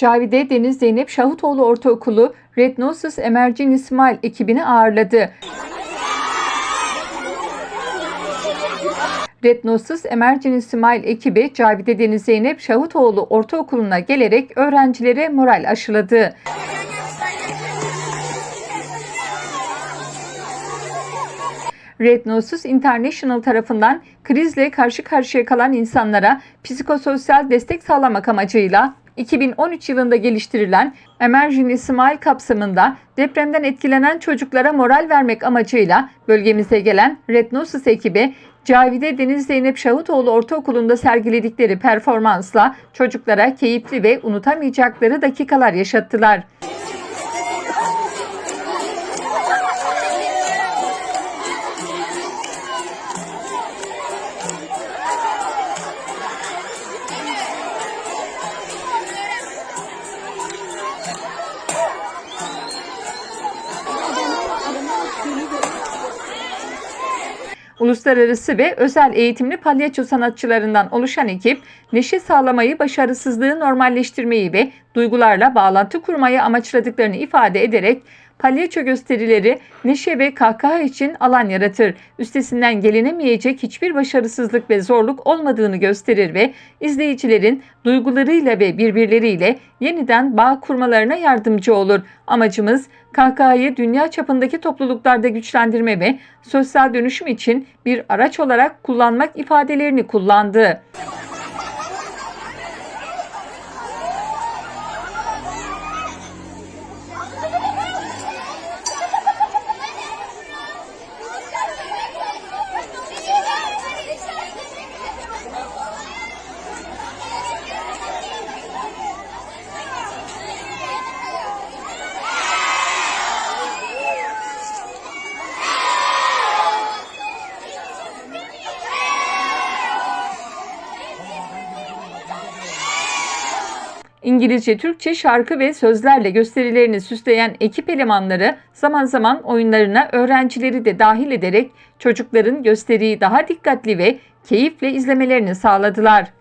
Cavide Deniz Zeynep Şahutoğlu Ortaokulu Red Noses Emerging İsmail ekibini ağırladı. Red Noses Emerging İsmail ekibi Cavide Deniz Zeynep Şahutoğlu Ortaokulu'na gelerek öğrencilere moral aşıladı. Red Noses International tarafından krizle karşı karşıya kalan insanlara psikososyal destek sağlamak amacıyla 2013 yılında geliştirilen Emerging İsmail kapsamında depremden etkilenen çocuklara moral vermek amacıyla bölgemize gelen Red Noses ekibi Cavide Deniz Zeynep Şahutoğlu Ortaokulu'nda sergiledikleri performansla çocuklara keyifli ve unutamayacakları dakikalar yaşattılar. Uluslararası ve özel eğitimli palyaço sanatçılarından oluşan ekip, neşe sağlamayı, başarısızlığı normalleştirmeyi ve duygularla bağlantı kurmayı amaçladıklarını ifade ederek palyaço gösterileri neşe ve kahkaha için alan yaratır. Üstesinden gelinemeyecek hiçbir başarısızlık ve zorluk olmadığını gösterir ve izleyicilerin duygularıyla ve birbirleriyle yeniden bağ kurmalarına yardımcı olur. Amacımız kahkahayı dünya çapındaki topluluklarda güçlendirme ve sosyal dönüşüm için bir araç olarak kullanmak ifadelerini kullandı. İngilizce, Türkçe şarkı ve sözlerle gösterilerini süsleyen ekip elemanları zaman zaman oyunlarına öğrencileri de dahil ederek çocukların gösteriyi daha dikkatli ve keyifle izlemelerini sağladılar.